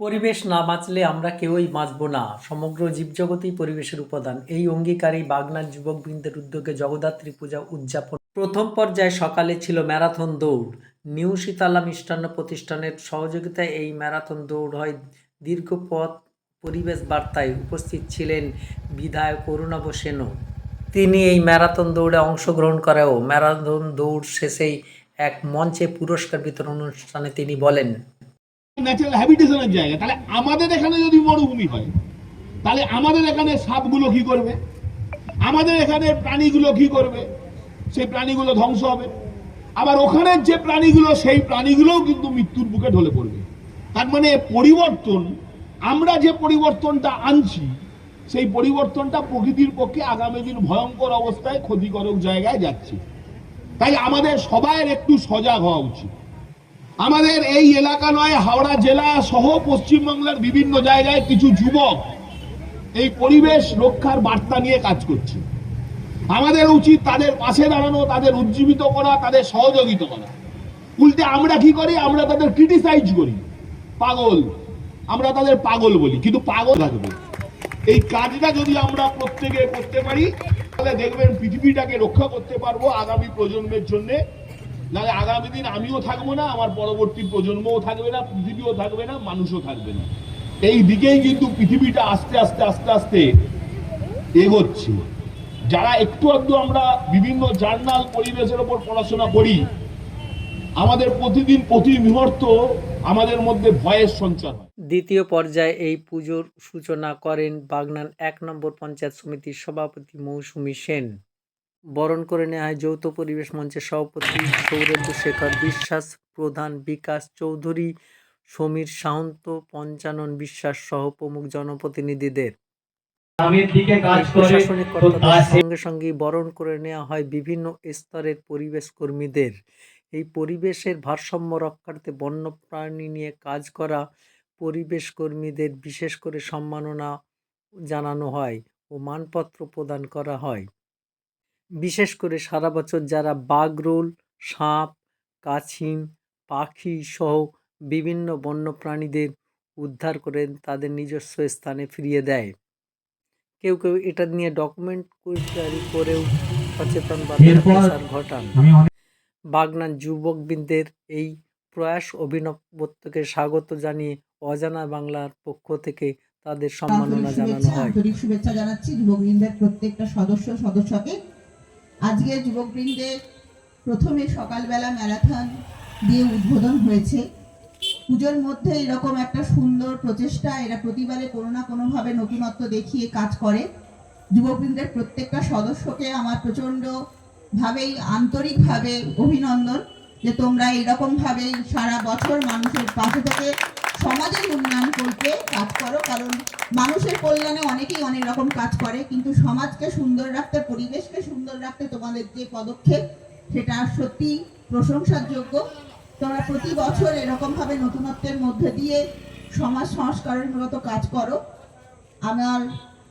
পরিবেশ না বাঁচলে আমরা কেউই বাঁচব না। সমগ্র জীবজগতই পরিবেশের উপাদান। এই অঙ্গীকারেই বাগনার যুবকবৃন্দের উদ্যোগে জগদ্ধাত্রী পূজা উদযাপন। প্রথম পর্যায়ে সকালে ছিল ম্যারাথন দৌড়। নিউ শীতালা মিষ্টান্ন প্রতিষ্ঠানের সহযোগিতায় এই ম্যারাথন দৌড় হয়। দীর্ঘ পথ পরিবেশ বার্তায় উপস্থিত ছিলেন বিধায়ক অরুণাভ সেনও তিনি এই ম্যারাথন দৌড়ে অংশগ্রহণ করেও ম্যারাথন দৌড় শেষেই এক মঞ্চে পুরস্কার বিতরণ অনুষ্ঠানে তিনি বলেন ন্যাচারাল হ্যাবিটেশনের জায়গা। তাহলে আমাদের এখানে যদি মরুভূমি হয়, তাহলে আমাদের এখানে সাপগুলো কি করবে? আমাদের এখানে প্রাণীগুলো কি করবে? সেই প্রাণীগুলো ধ্বংস হবে। আবার ওখানের যে প্রাণীগুলো, সেই প্রাণীগুলোও কিন্তু মৃত্যুর বুকে ঢলে পড়বে। তার মানে পরিবর্তন, আমরা যে পরিবর্তনটা আনছি, সেই পরিবর্তনটা প্রকৃতির পক্ষে আগামী দিন ভয়ঙ্কর অবস্থায় ক্ষতিকারক জায়গায় যাচ্ছে। তাই আমাদের সবাইয়ের একটু সজাগ হওয়া উচিত। আমাদের এই এলাকা নয়, হাওড়া জেলা সহ পশ্চিমবাংলার বিভিন্ন জায়গায় কিছু যুবক এই পরিবেশ রক্ষার বার্তা নিয়ে কাজ করছে। আমাদের উচিত তাদের পাশে দাঁড়ানো, তাদের উজ্জীবিত করা, তাদের সহযোগিতা করা। উল্টে আমরা কি করি? আমরা তাদের ক্রিটিসাইজ করি। পাগল। আমরা তাদের পাগল বলি, কিন্তু পাগল থাকবে। এই কাজটা যদি আমরা প্রত্যেকে করতে পারি, তাহলে দেখবেন পৃথিবীটাকে রক্ষা করতে পারব আগামী প্রজন্মের জন্যে। নাহলে আগামী দিন আমিও থাকব না, আমার পরবর্তী প্রজন্মও থাকবে না, পৃথিবীও থাকবে না, মানুষও থাকবে না। এই দিকেই কিন্তু পৃথিবীটা আস্তে আস্তে আস্তে আস্তে এগোচ্ছে। যারা একটু আধটু আমরা বিভিন্ন জার্নাল পরিবেশের ওপর পড়াশোনা করি, আমাদের প্রতিদিন প্রতি মুহূর্ত আমাদের মধ্যে ভয়ের সঞ্চার হয়। দ্বিতীয় পর্যায়ে এই পুজোর সূচনা করেন বাগনান এক নম্বর পঞ্চায়েত সমিতির সভাপতি মৌসুমী সেন। বরণ করে নেওয়া হয় যৌথ পরিবেশ মঞ্চের সভাপতি সৌরেন্দ্র শেখর বিশ্বাস প্রধান বিকাশ চৌধুরী সমীর সাহন্ত পঞ্চানন বিশ্বাস সহ প্রমুখ জনপ্রতিনিধিদের। প্রশাসনিক কর্তাদের সঙ্গে সঙ্গে বরণ করে নেওয়া হয় বিভিন্ন স্তরের পরিবেশ কর্মীদের। এই পরিবেশের ভারসাম্য রক্ষার্থে বন্যপ্রাণী নিয়ে কাজ করা পরিবেশ কর্মীদের বিশেষ করে সম্মাননা জানানো হয় ও মানপত্র প্রদান করা হয়। বিশেষ করে সারা বছর যারা বাগরোল সাপ কাছিম পাখি সহ বিভিন্ন বন্যপ্রাণীদের উদ্ধার করে তাদের নিজস্ব স্থানে ফিরিয়ে দেয়। কেউ কেউ এটা নিয়ে ডকুমেন্ট জারি করেও সচেতন ঘটান। বাগনান যুবকবৃন্দের এই প্রয়াস অভিনবত্বকে স্বাগত জানিয়ে অজানা বাংলার পক্ষ থেকে তাদের সম্মাননা জানানো হয়। শুভেচ্ছা জানাচ্ছি যুবকবৃন্দের প্রত্যেকটা সদস্য সদস্যকে। আজকে যুবকবৃন্দের প্রথমে সকালবেলা ম্যারাথন দিয়ে উদ্বোধন হয়েছে। পুজোর মধ্যে এরকম একটা সুন্দর প্রচেষ্টা, এরা প্রতিবারে কোনো না কোনোভাবে নতুনত্ব দেখিয়ে কাজ করে। যুবকবৃন্দের প্রত্যেকটা সদস্যকে আমার প্রচণ্ড ভাবেই আন্তরিকভাবে অভিনন্দন যে তোমরা এরকম ভাবে সারা বছর মানুষের পাশে থেকে সমাজের উন্নয়ন করতে কাজ করো, কারণ মানুষের কল্যাণে অনেকেই অনেক রকম কাজ করে, কিন্তু সমাজকে সুন্দর রাখতে, পরিবেশকে সুন্দর রাখতে তোমাদের যে পদক্ষেপ, সেটা সত্যি প্রশংসার যোগ্য তোমরা প্রতি বছর এরকমভাবে নতুনত্বের মধ্যে দিয়ে সমাজ সংস্কারের কাজ করো। আমার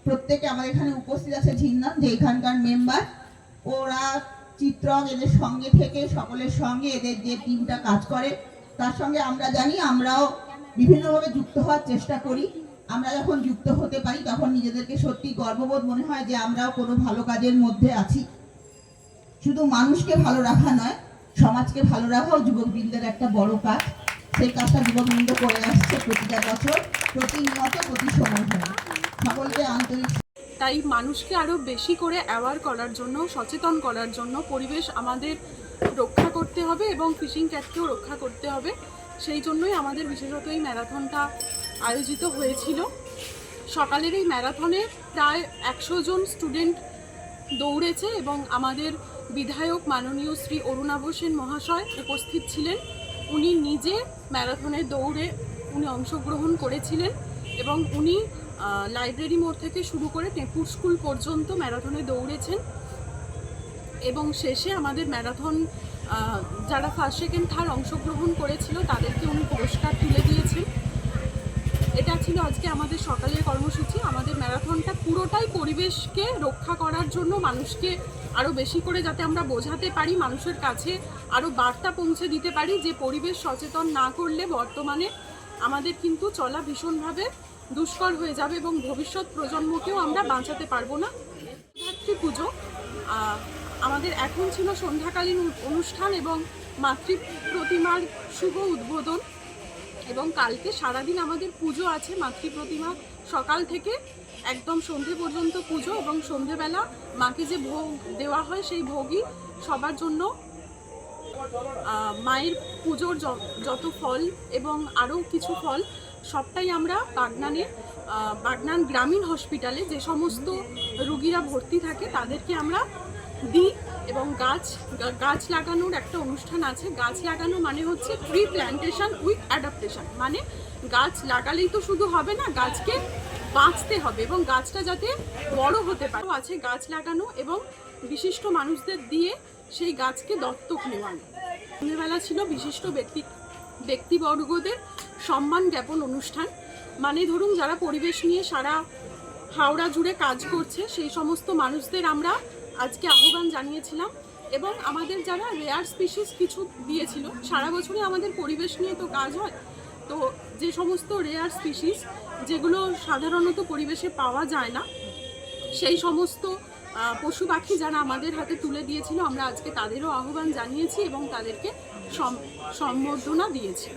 প্রত্যেকে আমার এখানে উপস্থিত আছে ঝিন্নান, যে এখানকার মেম্বার ওরা চিত্রক, এদের সঙ্গে থেকে, সকলের সঙ্গে এদের যে টিমটা কাজ করে, তার সঙ্গে আমরা জানি আমরাও বিভিন্নভাবে যুক্ত হওয়ার চেষ্টা করি। আমরা যখন যুক্ত হতে পারি, তখন নিজেদেরকে সত্যি গর্ববোধ মনে হয় যে আমরাও কোনো ভালো কাজের মধ্যে আছি। শুধু মানুষকে ভালো রাখা নয়, সমাজকে ভালো রাখাও যুবকবৃন্দের একটা বড় কাজ। সেই কাজটা যুবকবৃন্দ করে আসছে প্রতিটা বছর, প্রতিনিয়ত, প্রতি সময় সকলকে আন্তরিক তাই মানুষকে আরও বেশি করে অ্যাওয়ার করার জন্য, সচেতন করার জন্য পরিবেশ আমাদের রক্ষা করতে হবে এবং ফিশিং ক্যাটকেও রক্ষা করতে হবে। সেই জন্যই আমাদের বিশেষত এই ম্যারাথনটা আয়োজিত হয়েছিল। সকালের এই ম্যারাথনে প্রায় একশো জন স্টুডেন্ট দৌড়েছে এবং আমাদের বিধায়ক মাননীয় শ্রী অরুণাভ সেন মহাশয় উপস্থিত ছিলেন। উনি নিজে ম্যারাথনের দৌড়ে উনি অংশগ্রহণ করেছিলেন এবং উনি লাইব্রেরি মোড় থেকে শুরু করে টেপুর স্কুল পর্যন্ত ম্যারাথনে দৌড়েছেন। এবং শেষে আমাদের ম্যারাথন যারা ফার্স্ট সেকেন্ড থার্ড অংশগ্রহণ করেছিল, তাদেরকে উনি পুরস্কার তুলে দিয়েছেন। এটা ছিল আজকে আমাদের সকালের কর্মসূচি। আমাদের ম্যারাথনটা পুরোটাই পরিবেশকে রক্ষা করার জন্য মানুষকে আরও বেশি করে যাতে আমরা বোঝাতে পারি, মানুষের কাছে আরও বার্তা পৌঁছে দিতে পারি যে পরিবেশ সচেতন না করলে বর্তমানে আমাদের কিন্তু চলা ভীষণভাবে দুষ্কর হয়ে যাবে এবং ভবিষ্যৎ প্রজন্মকেও আমরা বাঁচাতে পারব না। পুজো আমাদের এখন ছিল সন্ধ্যাকালীন অনুষ্ঠান এবং মাতৃ প্রতিমার শুভ উদ্বোধন। এবং কালকে সারাদিন আমাদের পুজো আছে মাতৃ প্রতিমা সকাল থেকে একদম সন্ধে পর্যন্ত পুজো এবং সন্ধেবেলা মাকে যে ভোগ দেওয়া হয় সেই ভোগই সবার জন্য মায়ের পুজোর যত ফল এবং আরও কিছু ফল সবটাই আমরা বাগনানে বাগনান গ্রামীণ হসপিটালে যে সমস্ত রুগীরা ভর্তি থাকে তাদেরকে আমরা দিই এবং গাছ গাছ লাগানোর একটা অনুষ্ঠান আছে। গাছ লাগানো মানে হচ্ছে ট্রি প্ল্যান্টেশন উইথ অ্যাডাপ্টেশন মানে গাছ লাগালেই তো শুধু হবে না, গাছকে বাঁচতে হবে এবং গাছটা যাতে বড় হতে পারে। আছে গাছ লাগানো এবং বিশিষ্ট মানুষদের দিয়ে সেই গাছকে দত্তক নেওয়ানো সন্ধ্যেবেলা ছিল বিশিষ্ট ব্যক্তি, ব্যক্তিবর্গদের সম্মান জ্ঞাপন অনুষ্ঠান। মানে ধরুন, যারা পরিবেশ নিয়ে সারা হাওড়া জুড়ে কাজ করছে, সেই সমস্ত মানুষদের আমরা আজকে আহ্বান জানিয়েছিলাম এবং আমাদের যারা রেয়ার স্পিসিস কিছু দিয়েছিল, সারা বছরই আমাদের পরিবেশ নিয়ে তো কাজ হয়, তো যে সমস্ত রেয়ার স্পিসিস যেগুলো সাধারণত পরিবেশে পাওয়া যায় না, সেই সমস্ত পশু পাখি যারা আমাদের হাতে তুলে দিয়েছিল, আমরা আজকে তাদেরও আহ্বান জানিয়েছি এবং তাদেরকে সম্বর্ধনা দিয়েছি।